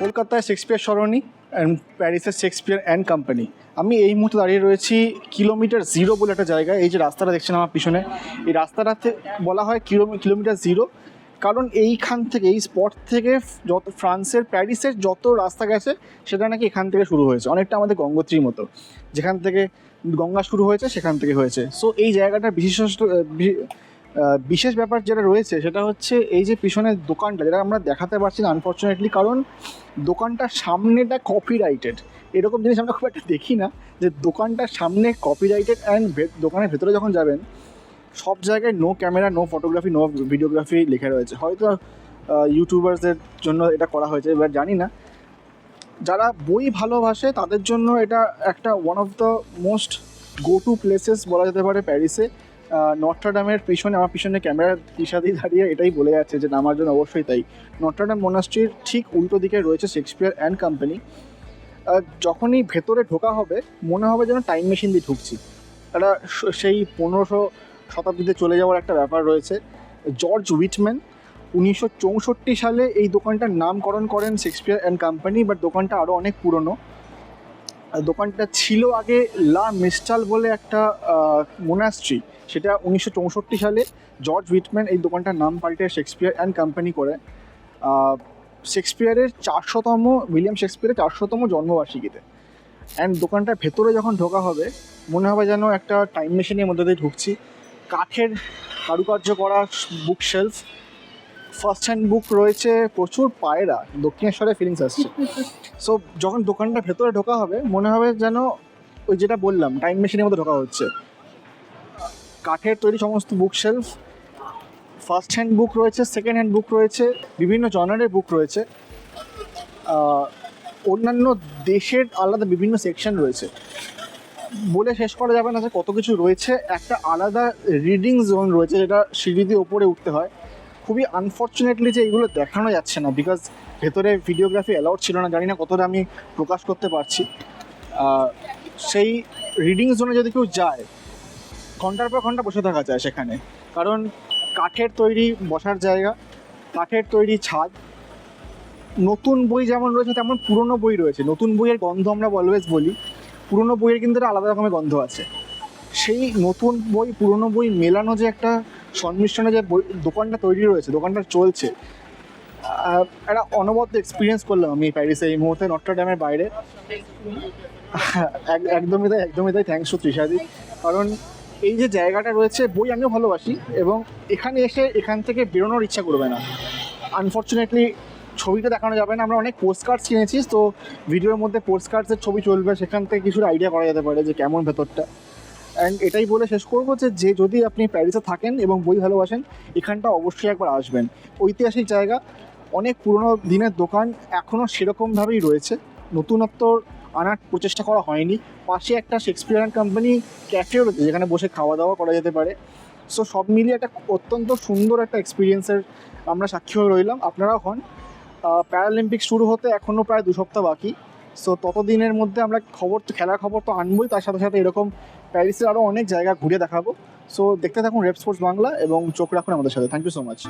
কলকাতায় Shakespeare Sarani and প্যারিসের Shakespeare and company আমি এই মুহূর্তে দাঁড়িয়ে রয়েছি কিলোমিটার জিরো বলে একটা জায়গায়। এই যে রাস্তাটা দেখছেন আমার পিছনে এই রাস্তাটাতে বলা হয় কিলো কিলোমিটার জিরো কারণ এইখান থেকে এই স্পট থেকে যত ফ্রান্সের প্যারিসের যত রাস্তা গেছে সেটা নাকি এখান থেকে শুরু হয়েছে। অনেকটা আমাদের গঙ্গোত্রীর মতো। যেখান থেকে গঙ্গা শুরু হয়েছে সেখান থেকে হয়েছে। সো এই জায়গাটার বিশিষ্ট বি- আহ, বিশেষ ব্যাপার যেটা রয়েছে সেটা হচ্ছে এই যে পিছনের দোকানটা, যেটা আমরা দেখাতে পারছি না আনফর্চুনেটলি কারণ দোকানটার সামনেটা কপিরাইটেড এরকম জিনিস আমরা খুব একটা দেখি না যে দোকানটার সামনে কপিরাইটেড অ্যান্ড দোকানের ভেতরে যখন যাবেন, সব জায়গায় no camera no photography no videography লেখা রয়েছে। হয়তো ইউটিউবার্সদের জন্য এটা করা হয়েছে, এবার জানি না। যারা বই ভালোবাসে, তাদের জন্য এটা একটা one of the most go to places বলা যেতে পারে প্যারিসে নট্রাডামের পিছনে, আমার পিছনে ক্যামেরার দিশাদি দাঁড়িয়ে এটাই বলে যাচ্ছে যে নামার জন্য অবশ্যই তাই। নট্রাডাম মোনাস্ট্রির ঠিক উল্টো দিকে রয়েছে শেক্সপিয়ার অ্যান্ড কোম্পানি যখনই ভেতরে ঢোকা হবে, মনে হবে যেন টাইম মেশিন দিয়ে ঢুকছি। একটা সেই পনেরোশো শতাব্দীতে চলে যাওয়ার একটা ব্যাপার রয়েছে। জর্জ উইটম্যান উনিশশো চৌষট্টি সালে এই দোকানটার নামকরণ করেন শেক্সপিয়ার অ্যান্ড কোম্পানি বাট দোকানটা আরও অনেক পুরনো। দোকানটা ছিল আগে লা মিস্টাল বলে একটা মোনাস্ট্রি সেটা উনিশশো চৌষট্টি সালে জর্জ উইটম্যান এই দোকানটার নাম পাল্টে শেক্সপিয়ার অ্যান্ড কোম্পানি করে। শেক্সপিয়ারের চারশোতম, উইলিয়াম শেক্সপিয়ারের চারশোতম জন্মবার্ষিকীতে। অ্যান্ড দোকানটার ভেতরে যখন ঢোকা হবে, মনে হবে যেন একটা টাইম মেশিনের মধ্যে দিয়ে ঢুকছি। কাঠের কারুকার্য করা, book shelf first hand book রয়েছে, প্রচুর পায়রা, দক্ষিণেশ্বরে ফিলিংস আসছে। সো যখন দোকানটা ভেতরে ঢোকা হবে, মনে হবে যেন ওই যেটা বললাম টাইম মেশিনের মধ্যে ঢোকা হচ্ছে। কাঠের তৈরি সমস্ত book shelf first hand book রয়েছে সেকেন্ড হ্যান্ড বুক রয়েছে, বিভিন্ন জনারের বুক রয়েছে। অন্যান্য দেশের আলাদা বিভিন্ন সেকশন রয়েছে। বলে শেষ করা যাবে না যে কত কিছু রয়েছে। একটা আলাদা রিডিং জোন রয়েছে, যেটা সিঁড়ি দিয়ে ওপরে উঠতে হয়। খুবই আনফর্চুনেটলি যে এগুলো দেখানো যাচ্ছে না বিকজ ভেতরে ভিডিওগ্রাফি অ্যালাউড ছিল না, জানি না কতটা আমি প্রকাশ করতে পারছি। সেই রিডিং জোনে যদি কেউ যায়, ঘণ্টার পর ঘণ্টা বসে থাকা যায় সেখানে। কারণ কাঠের তৈরি বসার জায়গা, কাঠের তৈরি ছাদ, নতুন বই যেমন রয়েছে তেমন পুরনো বই রয়েছে। নতুন বইয়ের গন্ধ আমরা অলওয়েজ বলি। পুরনো বইয়ের কিন্তু একটা আলাদা রকমের গন্ধ আছে। সেই নতুন বই, পুরনো বই মেলানো যে একটা সংমিশ্রণে যে দোকানটা তৈরি রয়েছে, দোকানটা চলছে একটা অনবদ্য এক্সপিরিয়েন্স করলাম আমি প্যারিসে এই মুহূর্তে, নট্রডামের বাইরে। এক- একদমই তাই একদমই তাই থ্যাংকস টু তৃষাদি কারণ এই যে জায়গাটা রয়েছে, বই আমিও ভালোবাসি এবং এখানে এসে এখান থেকে বেরোনোর ইচ্ছা করবে না। আনফর্চুনেটলি ছবিটা দেখানো যাবে না, আমরা অনেক পোস্ট কার্ডস কিনেছি, তো ভিডিওর মধ্যে পোস্ট কার্ডসের ছবি চলবে, সেখান থেকে কিছুর আইডিয়া করা যেতে পারে যে কেমন ভেতরটা। অ্যান্ড এটাই বলে শেষ করব যে যে যদি আপনি প্যারিসে থাকেন এবং বই ভালোবাসেন, এখানটা অবশ্যই একবার আসবেন। ঐতিহাসিক জায়গা, অনেক পুরনো দিনের দোকান এখনও সেরকমভাবেই রয়েছে। নতুনত্ব আনার প্রচেষ্টা করা হয়নি। পাশে একটা শেক্সপিয়ার কোম্পানি ক্যাফেও রয়েছে, যেখানে বসে খাওয়া দাওয়া করা যেতে পারে। সো সব মিলিয়ে একটা অত্যন্ত সুন্দর একটা এক্সপিরিয়েন্সের আমরা সাক্ষী হয়ে রইলাম। আপনারাও হন। প্যারালিম্পিক শুরু হতে এখনও প্রায় দু সপ্তাহ বাকি। সো ততদিনের মধ্যে আমরা খবর তো, খেলার খবর তো আনবোই, তার সাথে সাথে এরকম প্যারিসের আরও অনেক জায়গা ঘুরে দেখাবো। সো দেখতে থাকুন রেপ স্পোর্টস বাংলা এবং চোখ রাখুন আমাদের সাথে। Thank you so much